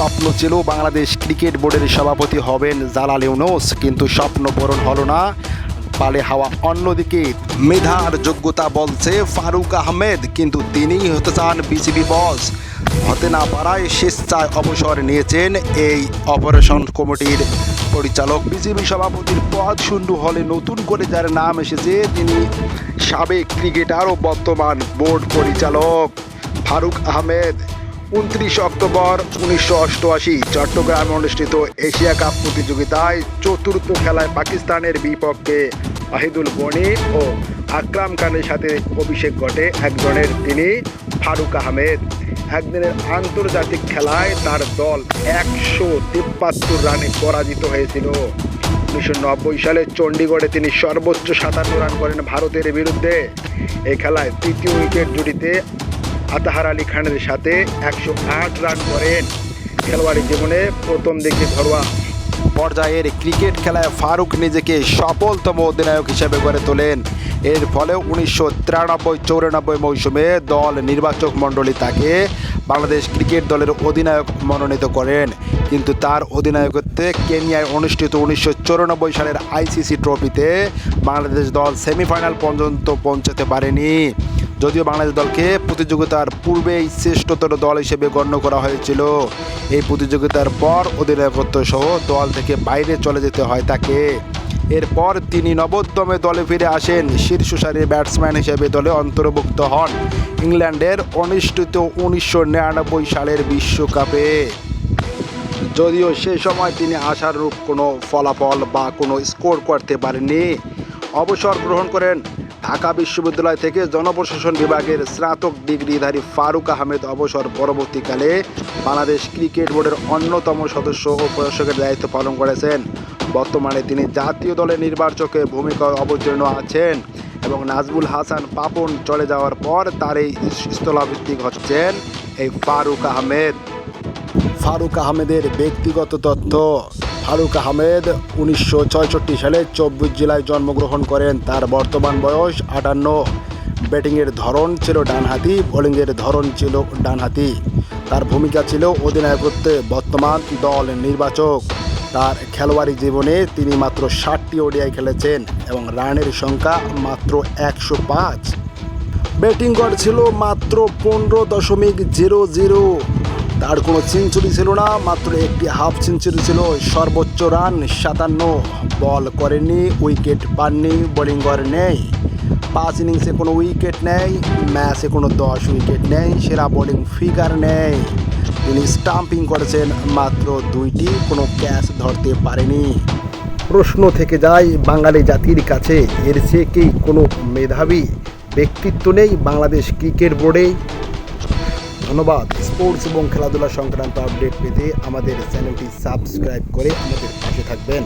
স্বপ্ন ছিল বাংলাদেশ ক্রিকেট বোর্ডের সভাপতি হবেন জালাল ইউনুস, কিন্তু স্বপ্ন পূরণ হলো না। পালে হাওয়া অন্যদিকে, মেধার যোগ্যতা বলছে ফারুক আহমেদ, কিন্তু তিনিই হতে চান বিসিবি বস। হতে না পারায় স্বেচ্ছায় অবসর নিয়েছেন এই অপারেশন কমিটির পরিচালক। বিসিবি সভাপতির পদ শূন্য হলে নতুন করে যার নাম এসেছে, তিনি সাবেক ক্রিকেটার ও বর্তমান বোর্ড পরিচালক ফারুক আহমেদ। উনত্রিশ অক্টোবর উনিশশো অষ্টআশি, চট্টগ্রামে অনুষ্ঠিত এশিয়া কাপ প্রতিযোগিতায় চতুর্থ খেলায় পাকিস্তানের বিপক্ষে আহিদুল গনি ও আকরাম খানের সাথে অভিষেক ঘটে একজনের তিনি ফারুক আহমেদ। একদিনের আন্তর্জাতিক খেলায় তার দল একশো তিপ্পাত্তর রানে পরাজিত হয়েছিল। উনিশশো নব্বই সালে চণ্ডীগড়ে তিনি সর্বোচ্চ সাতান্ন রান করেন ভারতের বিরুদ্ধে। এই খেলায় তৃতীয় উইকেট জুটিতে আতাহার আলী খানের সাথে একশো আট রান করেন খেলোয়াড়ি জীবনে প্রথম দিকে ঘরোয়া পর্যায়ের ক্রিকেট খেলায় ফারুক নিজেকে সফলতম অধিনায়ক হিসেবে গড়ে তোলেন। এর ফলে উনিশশো তিরানব্বই চৌরানব্বই মৌসুমে দল নির্বাচক মণ্ডলী তাকে বাংলাদেশ ক্রিকেট দলের অধিনায়ক মনোনীত করেন। কিন্তু তার অধিনায়কত্বে কেনিয়ায় অনুষ্ঠিত উনিশশো চৌরানব্বই সালের আইসিসি ট্রফিতে বাংলাদেশ দল সেমিফাইনাল পর্যন্ত পৌঁছাতে পারেনি। যদিও বাংলাদেশ দলকে প্রতিযোগিতার পূর্বেই শ্রেষ্ঠতর দল হিসেবে গণ্য করা হয়েছিল। এই প্রতিযোগিতার পর অধিনায়কত্ব সহ দল থেকে বাইরে চলে যেতে হয় তাকে। এরপর তিনি নবদ্যমে দলে ফিরে আসেন। শীর্ষ সারির ব্যাটসম্যান হিসেবে দলে অন্তর্ভুক্ত হন ইংল্যান্ডের অনুষ্ঠিত উনিশশো নিরানব্বই সালের বিশ্বকাপে। যদিও সে সময় তিনি আশারূপ কোনো ফলাফল বা কোনো স্কোর করতে পারেননি। অবসর গ্রহণ করেন ঢাকা বিশ্ববিদ্যালয় থেকে জনপ্রশাসন বিভাগের স্নাতক ডিগ্রিধারী ফারুক আহমেদ অবসর পরবর্তীকালে বাংলাদেশ ক্রিকেট বোর্ডের অন্যতম সদস্য ও প্রশাসকের দায়িত্ব পালন করেছেন। বর্তমানে তিনি জাতীয় দলের নির্বাচকের ভূমিকায় অবতীর্ণ আছেন এবং নাজবুল হাসান পাপন চলে যাওয়ার পর তার এই স্থলাভিত্তিক হচ্ছেন এই ফারুক আহমেদ। ফারুক আহমেদের ব্যক্তিগত তথ্য। ফারুক আহমেদ উনিশশো সালে চব্বিশ জেলায় জন্মগ্রহণ করেন। তার বর্তমান বয়স আটান্ন। ব্যাটিংয়ের ধরন ছিল ডানহাতি, বোলিংয়ের ধরন ছিল ডানহাতি। তার ভূমিকা ছিল অধিনায়কত্বে বর্তমান দল নির্বাচক। তার খেলোয়াড়ি জীবনে তিনি মাত্র ষাটটি ওডিআই খেলেছেন এবং রানের সংখ্যা মাত্র একশো পাঁচ। ব্যাটিং গড় ছিল মাত্র পনেরো দশমিক জিরো জিরো। তার কোনো সেঞ্চুরি ছিল না, মাত্র একটি হাফ সেঞ্চুরি ছিল। সর্বোচ্চ রান সাতান্ন। বল করেনি, উইকেট পাননি, বোলিং গড় নেই। পাঁচ ইনিংসে কোনো উইকেট নেই, ম্যাচে কোনো দশ উইকেট নেই, সেরা বোলিং ফিগার নেই। তিনি স্টাম্পিং করেছেন, মাত্র দুইটি, কোনো ক্যাচ ধরতে পারেনি। প্রশ্ন থেকে যায়, বাঙালি জাতির কাছে এর চেয়ে কি কোনো মেধাবী ব্যক্তিত্ব নেই বাংলাদেশ ক্রিকেট বোর্ডে? ধন্যবাদ। স্পোর্টস এবং খেলাধুলা সংক্রান্ত আপডেট পেতে আমাদের চ্যানেলটি সাবস্ক্রাইব করে আমাদের পাশে থাকবেন।